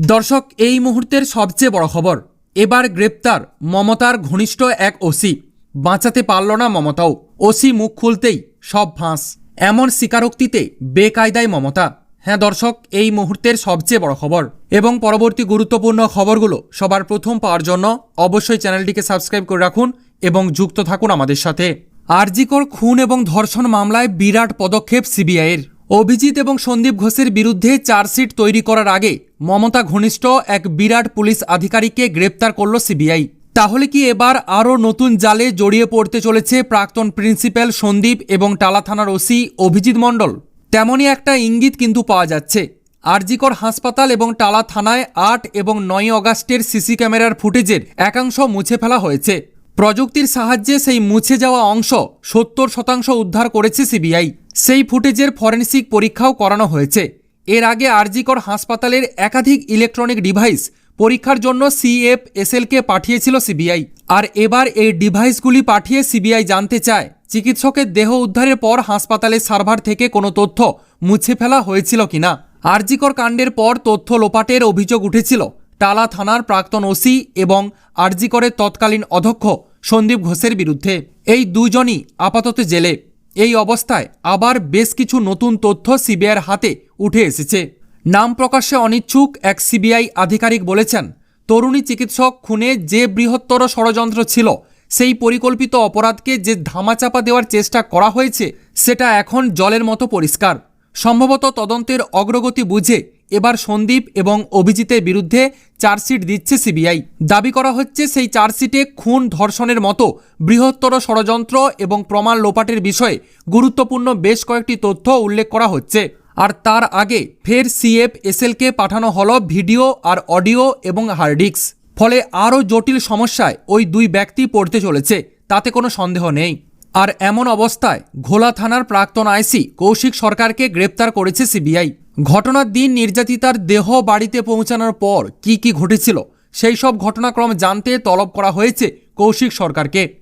দর্শক, এই মুহূর্তের সবচেয়ে বড় খবর, এবার গ্রেপ্তার মমতার ঘনিষ্ঠ এক ওসি। বাঁচাতে পারল না মমতাও। ওসি মুখ খুলতেই সব ফাঁস। এমন স্বীকারোক্তিতে বেকায়দায় মমতা। হ্যাঁ দর্শক, এই মুহূর্তের সবচেয়ে বড় খবর। এবং পরবর্তী গুরুত্বপূর্ণ খবরগুলো সবার প্রথম পাওয়ার জন্য অবশ্যই চ্যানেলটিকে সাবস্ক্রাইব করে রাখুন এবং যুক্ত থাকুন আমাদের সাথে। আরজিকর খুন এবং ধর্ষণ মামলায় বিরাট পদক্ষেপ সিবিআইয়ের। অভিজিৎ এবং সন্দীপ ঘোষের বিরুদ্ধে চার্জশিট তৈরি করার আগে মমতা ঘনিষ্ঠ এক বিরাট পুলিশ আধিকারিককে গ্রেপ্তার করল সিবিআই। তাহলে কি এবার আরও নতুন জালে জড়িয়ে পড়তে চলেছে প্রাক্তন প্রিন্সিপাল সন্দীপ এবং টালা থানার ওসি অভিজিৎ মণ্ডল? তেমনই একটা ইঙ্গিত কিন্তু পাওয়া যাচ্ছে। আরজিকর হাসপাতাল এবং টালা থানায় আট এবং নয় অগাস্টের সিসি ক্যামেরার ফুটেজের একাংশ মুছে ফেলা হয়েছে। প্রযুক্তির সাহায্যে সেই মুছে যাওয়া অংশ সত্তর শতাংশ উদ্ধার করেছে সিবিআই। সেই ফুটেজের ফরেনসিক পরীক্ষাও করানো হয়েছে। এর আগে আরজিকর হাসপাতালের একাধিক ইলেকট্রনিক ডিভাইস পরীক্ষার জন্য সিএফ এসএলকে পাঠিয়েছিল সিবিআই। আর এবার এই ডিভাইসগুলি পাঠিয়ে সিবিআই জানতে চায়, চিকিৎসকের দেহ উদ্ধারের পর হাসপাতালের সার্ভার থেকে কোনো তথ্য মুছে ফেলা হয়েছিল কিনা। আরজিকর কাণ্ডের পর তথ্য লোপাটের অভিযোগ উঠেছিল। টালা থানার প্রাক্তন ওসি এবং আরজিকরের তৎকালীন অধ্যক্ষ সন্দীপ ঘোষের বিরুদ্ধে। এই দুজনই আপাতত জেলে। এই অবস্থায় আবার বেশ কিছু নতুন তথ্য সিবিআইয়ের হাতে উঠে এসেছে। নাম প্রকাশ্যে অনিচ্ছুক এক সিবিআই আধিকারিক বলেছেন, তরুণী চিকিৎসক খুনে যে বৃহত্তর ষড়যন্ত্র ছিল, সেই পরিকল্পিত অপরাধকে যে ধামাচাপা দেওয়ার চেষ্টা করা হয়েছে, সেটা এখন জলের মতো পরিষ্কার। সম্ভবত তদন্তের অগ্রগতি বুঝে এবার সন্দীপ এবং অভিজিতের বিরুদ্ধে চার্জশিট দিচ্ছে সিবিআই। দাবি করা হচ্ছে সেই চার্জশিটে খুন ধর্ষণের মতো বৃহত্তর ষড়যন্ত্র এবং প্রমাণ লোপাটের বিষয়ে গুরুত্বপূর্ণ বেশ কয়েকটি তথ্য উল্লেখ করা হচ্ছে। আর তার আগে ফের সিএফ, এসএলকে পাঠানো হলো ভিডিও আর অডিও এবং হার্ডিক্স ফলে আরও জটিল সমস্যায় ওই দুই ব্যক্তি পড়তে চলেছে, তাতে কোনো সন্দেহ নেই। আর এমন অবস্থায় ঘোলা থানার প্রাক্তন আইসি কৌশিক সরকারকে গ্রেপ্তার করেছে সিবিআই। ঘটনার দিন নির্যাতিতার দেহ বাড়িতে পৌঁছানোর পর কি কি ঘটেছিল, সেই সব ঘটনাক্রম জানতে তলব করা হয়েছে কৌশিক সরকারকে।